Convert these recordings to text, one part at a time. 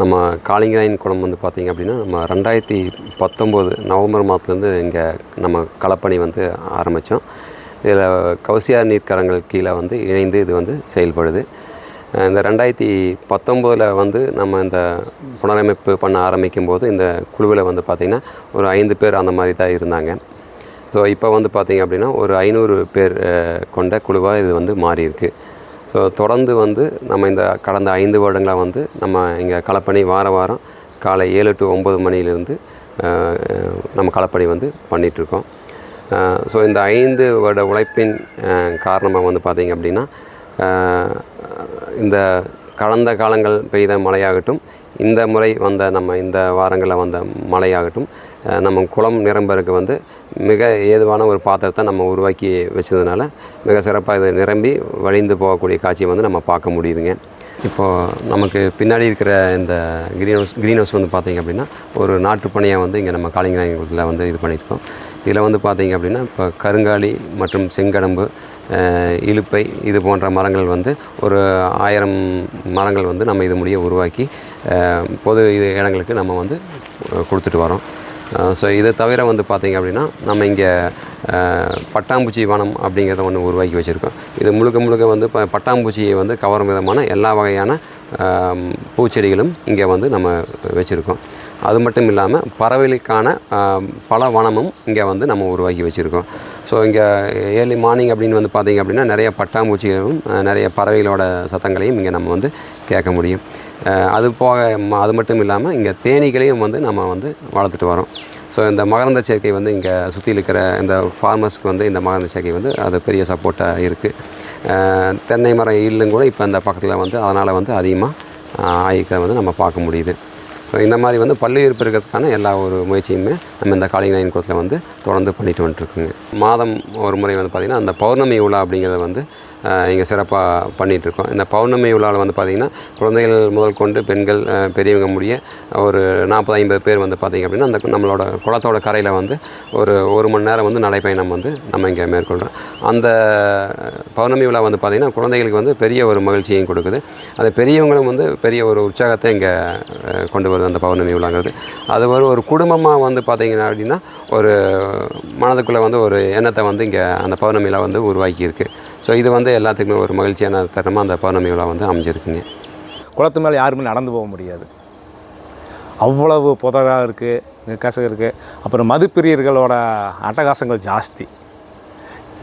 நம்ம காளிங்கராயன் குளம் வந்து பார்த்திங்க அப்படின்னா நம்ம ரெண்டாயிரத்தி பத்தொம்போது நவம்பர் மாதத்துலேருந்து இங்கே நம்ம களப்பணி வந்து ஆரம்பித்தோம் இதில் கவுசியார் நீர்க்கரங்கள் கீழே வந்து இணைந்து இது வந்து செயல்படுது. இந்த ரெண்டாயிரத்தி பத்தொம்போதில் வந்து நம்ம இந்த புனரமைப்பு பண்ண ஆரம்பிக்கும் போது இந்த குழுவில் வந்து பார்த்திங்கன்னா ஒரு ஐந்து பேர் அந்த மாதிரி தான் இருந்தாங்க. ஸோ இப்போ வந்து பார்த்திங்க அப்படின்னா ஒரு ஐநூறு பேர் கொண்ட குழுவாக இது வந்து மாறியிருக்கு. ஸோ தொடர்ந்து வந்து நம்ம இந்த கடந்த ஐந்து வருடங்களாக வந்து நம்ம இங்கே களப்பணி வார வாரம் காலை ஏழு டு ஒம்பது மணியிலேருந்து நம்ம களப்பணி வந்து பண்ணிகிட்ருக்கோம் ஸோ இந்த ஐந்து வருட உழைப்பின் காரணமாக வந்து பார்த்திங்க அப்படின்னா இந்த கடந்த காலங்கள் பெய்த மழையாகட்டும் இந்த முறை வந்த நம்ம இந்த வாரங்களில் வந்த மழையாகட்டும் நம்ம குளம் நிரம்பருக்கு வந்து மிக ஏதுவான ஒரு பாத்திரத்தை நம்ம உருவாக்கி வச்சதுனால மிக சிறப்பாக இது நிரம்பி வழிந்து போகக்கூடிய காட்சியை வந்து நம்ம பார்க்க முடியுதுங்க. இப்போது நமக்கு பின்னாடி இருக்கிற இந்த க்ரீன் ஹவுஸ் க்ரீன் ஹவுஸ் வந்து பார்த்திங்க அப்படின்னா ஒரு நாட்டுப்பணியை வந்து இங்கே நம்ம காளிங்கராயத்தில் வந்து இது பண்ணியிருக்கோம். இதில் வந்து பார்த்திங்க அப்படின்னா இப்போ கருங்காலி மற்றும் செங்கடம்பு இழுப்பை இலுப்பை இது போன்ற மரங்கள் வந்து ஒரு ஆயிரம் மரங்கள் வந்து நம்ம இது முடிய உருவாக்கி பொது இது இடங்களுக்கு நம்ம வந்து கொடுத்துட்டு வரோம். ஸோ இதை தவிர வந்து பார்த்திங்க அப்படின்னா நம்ம இங்கே பட்டாம்பூச்சி வனம் அப்படிங்கிறத ஒன்று உருவாக்கி வச்சுருக்கோம். இது முழுக்க முழுக்க வந்து இப்போ பட்டாம்பூச்சியை வந்து கவரும் விதமான எல்லா வகையான பூச்செடிகளும் இங்கே வந்து நம்ம வச்சுருக்கோம். அது மட்டும் இல்லாமல் பறவைகளுக்கான பல வனமும் இங்கே வந்து நம்ம உருவாக்கி வச்சுருக்கோம். ஸோ இங்கே ஏர்லி மார்னிங் அப்படின்னு வந்து பார்த்திங்க அப்படின்னா நிறைய பட்டாம்பூச்சிகளும் நிறைய பறவைகளோட சத்தங்களையும் இங்கே நம்ம வந்து கேட்க முடியும். அது போக அது மட்டும் இல்லாமல் இங்கே தேனீகளையும் வந்து நம்ம வந்து வளர்த்துட்டு வரோம். ஸோ இந்த மகரந்த சேர்க்கை வந்து இங்கே சுற்றி இருக்கிற இந்த ஃபார்மர்ஸ்க்கு வந்து இந்த மகரந்த சேர்க்கை வந்து அது பெரிய சப்போர்ட்டாக இருக்குது தென்னை மரம் ஈல்லும் கூட இப்போ இந்த பக்கத்தில் வந்து அதனால் வந்து அதிகமாக ஆயிக்க வந்து நம்ம பார்க்க முடியுது. ஸோ இந்த மாதிரி வந்து பல்லுயிர் பெருக்கிறதுக்கான எல்லா ஒரு முயற்சியுமே நம்ம இந்த காளிங்கநாயன் குளத்தில் வந்து தொடர்ந்து பண்ணிட்டு வந்துட்டுருக்குங்க மாதம் ஒரு முறை வந்து பார்த்திங்கன்னா அந்த பௌர்ணமி உலா அப்படிங்கிறத வந்து இங்கே சிறப்பாக பண்ணிகிட்ருக்கோம் இந்த பௌர்ணமி விழாவில் வந்து பார்த்திங்கன்னா குழந்தைகள் முதல் கொண்டு பெண்கள் பெரியவங்க முடிய ஒரு நாற்பது ஐம்பது பேர் வந்து பார்த்திங்க அப்படின்னா அந்த நம்மளோட குளத்தோட கரையில் வந்து ஒரு ஒரு மணி நேரம் வந்து நடைப்பயணம் வந்து நம்ம இங்கே மேற்கொள்கிறோம் அந்த பௌர்ணமி விழா வந்து பார்த்திங்கன்னா குழந்தைகளுக்கு வந்து பெரிய ஒரு மகிழ்ச்சியையும் கொடுக்குது. அது பெரியவங்களும் வந்து பெரிய ஒரு உற்சாகத்தை இங்கே கொண்டு வருது அந்த பௌர்ணமி விழாங்கிறது. அது ஒரு ஒரு குடும்பமாக வந்து பார்த்திங்கன்னா அப்படின்னா ஒரு மனதுக்குள்ளே வந்து ஒரு எண்ணத்தை வந்து இங்கே அந்த பௌர்ணமி விழா வந்து உருவாக்கியிருக்கு. ஸோ இது வந்து எல்லாத்துக்குமே ஒரு மகிழ்ச்சியான தருணமாக அந்த பௌர்ணமி விழா வந்து அமைஞ்சிருக்குங்க. குளத்து மேலே யாருமே நடந்து போக முடியாது. அவ்வளவு புதராக இருக்குது கசகம் இருக்குது அப்புறம் மதுப்பிரியர்களோட அட்டகாசங்கள் ஜாஸ்தி.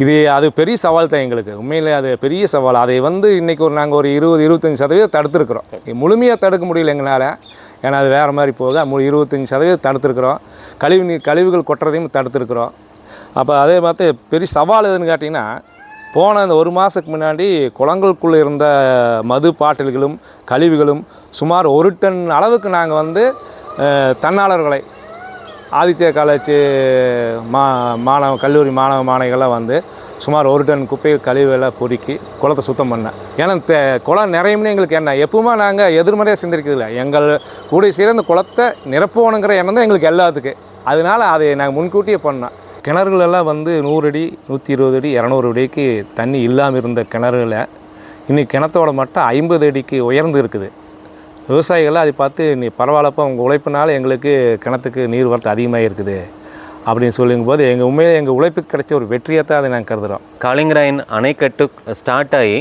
இது அது பெரிய சவால் தான் எங்களுக்கு. உண்மையிலே அது பெரிய சவால். அதை வந்து இன்றைக்கி ஒரு நாங்கள் ஒரு இருபது இருபத்தஞ்சி சதவீதம் தடுத்துருக்குறோம். முழுமையாக தடுக்க முடியல எங்களால். ஏன்னா அது வேறு மாதிரி போகுது. மு இருபத்தஞ்சி சதவீதம் தடுத்துருக்குறோம். கழிவு நீர் கழிவுகள் கொட்டுறதையும் தடுத்துருக்குறோம். அப்போ அதே பார்த்து பெரிய சவால் எதுன்னு கேட்டிங்கன்னா போன இந்த ஒரு மாதத்துக்கு முன்னாடி குளங்களுக்குள்ளே இருந்த மது பாட்டில்களும் கழிவுகளும் சுமார் ஒரு டன் அளவுக்கு நாங்கள் வந்து தன்னாளர்களை ஆதித்ய காலேஜ் மா மாணவ கல்லூரி மாணவ மாணவிகள்லாம் வந்து சுமார் ஒரு டன் குப்பை கழிவுகளை பொறுக்கி குளத்தை சுத்தம் பண்ணேன். ஏன்னா தே குளம் நிறையும்னு எங்களுக்கு என்ன எப்பவுமே நாங்கள் எதிர்மறையாக சிந்திருக்கிறதில்ல. எங்கள் கூட சேர்ந்த குளத்தை நிரப்பணுங்கிற எண்ணம் தான் எங்களுக்கு எல்லாத்துக்கு. அதனால அதை நாங்கள் முன்கூட்டியே பண்ணோம். கிணறுகள் எல்லாம் வந்து நூறு அடி நூற்றி இருபது அடி இரநூறு அடிக்கு தண்ணி இல்லாமல் இருந்த கிணறுகளை இன்றைக்கி கிணத்தோட மட்டம் ஐம்பது அடிக்கு உயர்ந்து இருக்குது. விவசாயிகள்லாம் அதை பார்த்து நீ பரவாயில்லப்பா உங்கள் உழைப்பினால எங்களுக்கு கிணத்துக்கு நீர் வரத்து அதிகமாக இருக்குது. அப்படின்னு சொல்லும்போது எங்கள் உண்மையிலே எங்கள் உழைப்புக்கு கிடைச்ச ஒரு வெற்றியை தான் அதை நாங்கள் கருதுகிறோம் காளிங்கராயன் அணைக்கட்டு ஸ்டார்ட் ஆகி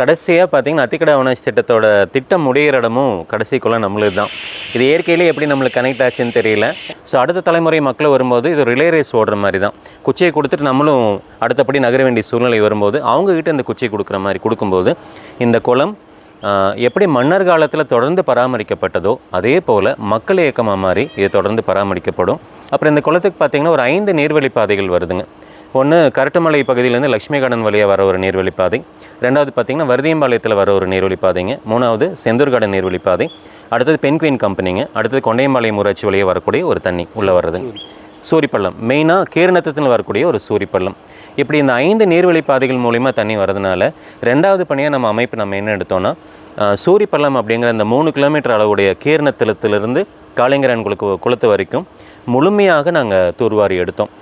கடைசியாக பார்த்தீங்கன்னா அத்திக்கடை அவனாசி திட்டத்தோட திட்டம் முடிகிற இடமும் கடைசி குளம் தான். இது இயற்கையிலே எப்படி நம்மளுக்கு கனெக்ட் ஆச்சுன்னு தெரியல. ஸோ அடுத்த தலைமுறை மக்கள் வரும்போது இது ரிலே ரேஸ் ஓடுற மாதிரி தான். குச்சியை கொடுத்துட்டு நம்மளும் அடுத்தபடி நகர வேண்டிய சூழ்நிலை வரும்போது அவங்கக்கிட்ட இந்த குச்சியை கொடுக்குற மாதிரி கொடுக்கும்போது இந்த குளம் எப்படி மன்னர் காலத்தில் தொடர்ந்து பராமரிக்கப்பட்டதோ அதே போல் மக்கள் இயக்கமாக மாறி இது தொடர்ந்து பராமரிக்கப்படும். அப்புறம் இந்த குளத்துக்கு பார்த்தீங்கன்னா ஒரு ஐந்து நீர்வழி பாதைகள் வருதுங்க. ஒன்று கரட்டுமலை பகுதியிலேருந்து லக்ஷ்மி கார்டன் வழியாக வர ஒரு நீர்வழி பாதை. ரெண்டாவது பார்த்தீங்கன்னா வர்தியம்பாளையத்தில் வர ஒரு நீர்வழி பாதைங்க. மூணாவது செந்தூர் கார்டன் நீர்வழி பாதை. அடுத்தது பென்குயின் கம்பெனிங்க. அடுத்தது கொண்டையம்பாளையம் ஊராட்சி வழியாக வரக்கூடிய ஒரு தண்ணி உள்ளே வர்றதுங்க சூரிப்பள்ளம். மெயினாக கீரணத்தத்தில் வரக்கூடிய ஒரு சூரிப்பள்ளம். இப்படி இந்த ஐந்து நீர்வழி பாதைகள் மூலிமா தண்ணி வரதுனால ரெண்டாவது பணியாக நம்ம அமைப்பு நம்ம என்ன எடுத்தோம்னா சூரிப்பள்ளம் அப்படிங்கிற இந்த மூணு கிலோமீட்டர் அளவுடைய கீரணத்தலத்திலிருந்து காளிங்கரன் குளக்கு குளத்து வரைக்கும் முழுமையாக நாங்கள் தூர்வாரி எடுத்தோம்.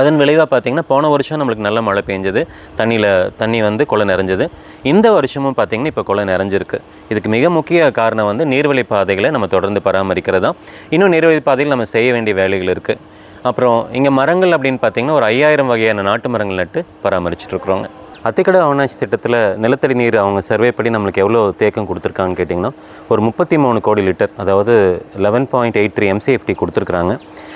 அதன் விளைவாக பார்த்தீங்கன்னா போன வருஷம் நம்மளுக்கு நல்ல மழை பெஞ்சது. தண்ணியில் தண்ணி வந்து குளம் நிறைஞ்சது. இந்த வருஷமும் பார்த்திங்கன்னா இப்போ குளம் நிறைஞ்சிருக்கு. இதுக்கு மிக முக்கிய காரணம் வந்து நீர்வழி பாதைகளை நம்ம தொடர்ந்து பராமரிக்கிறது தான். இன்னும் நீர்வழி பாதையில் நம்ம செய்ய வேண்டிய வேலைகள் இருக்குது அப்புறம் இங்கே மரங்கள் அப்படின்னு பார்த்தீங்கன்னா ஒரு ஐயாயிரம் வகையான நாட்டு மரங்கள் நட்டு பராமரிச்சுட்ருக்குறோங்க அத்திக்கடை அவனாட்சி திட்டத்தில் நிலத்தடி நீர் அவங்க சர்வே படி நம்மளுக்கு எவ்வளோ தேக்கம் கொடுத்துருக்காங்கன்னு கேட்டிங்கன்னா ஒரு முப்பத்தி மூணு கோடி லிட்டர் அதாவது eleven point eight three MCFT கொடுத்துருக்குறாங்க.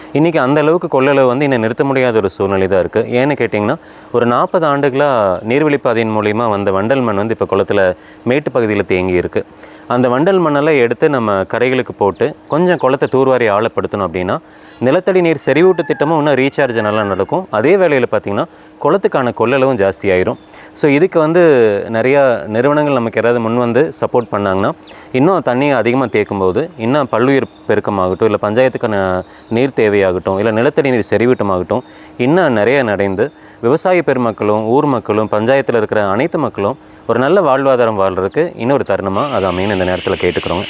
இன்றைக்கி அந்த அளவுக்கு கொள்ளளவு வந்து இன்னும் நிறுத்த முடியாத ஒரு சூழ்நிலை தான் இருக்குது ஏன்னு கேட்டிங்கன்னா ஒரு நாற்பது ஆண்டுகளாக நீர்வழிப்பாதையின் மூலிமா வந்த வண்டல் மண் வந்து இப்போ குளத்தில் மேட்டு பகுதியில் தேங்கி இருக்குது அந்த வண்டல் மண்ணெல்லாம் எடுத்து நம்ம கரைகளுக்கு போட்டு கொஞ்சம் குளத்தை தூர்வாரி ஆழப்படுத்தணும் அப்படின்னா நிலத்தடி நீர் செறிவூட்டு திட்டமும் இன்னும் ரீசார்ஜ் நல்லா நடக்கும். அதே வேளையில் பார்த்திங்கன்னா குளத்துக்கான கொள்ளளவும் ஜாஸ்தி ஆயிரும். ஸோ இதுக்கு வந்து நிறையா நிறுவனங்கள் நமக்கு யாராவது முன் வந்து சப்போர்ட் பண்ணாங்கன்னா இன்னும் தண்ணியை அதிகமாக தேக்கும்போது இன்னும் பல்லுயிர் பெருக்கமாகட்டும் இல்லை பஞ்சாயத்துக்கான நீர் தேவையாகட்டும் இல்லை நிலத்தடி நீர் செறிவூட்டமாகட்டும் இன்னும் நிறைய நடைந்து விவசாய பெருமக்களும் ஊர் மக்களும் பஞ்சாயத்தில் இருக்கிற அனைத்து மக்களும் ஒரு நல்ல வாழ்வாதாரம் வாழ்கிறதுக்கு இன்னொரு தருணமாக அது அமையும் இந்த நேரத்தில் கேட்டுக்கிறோங்க.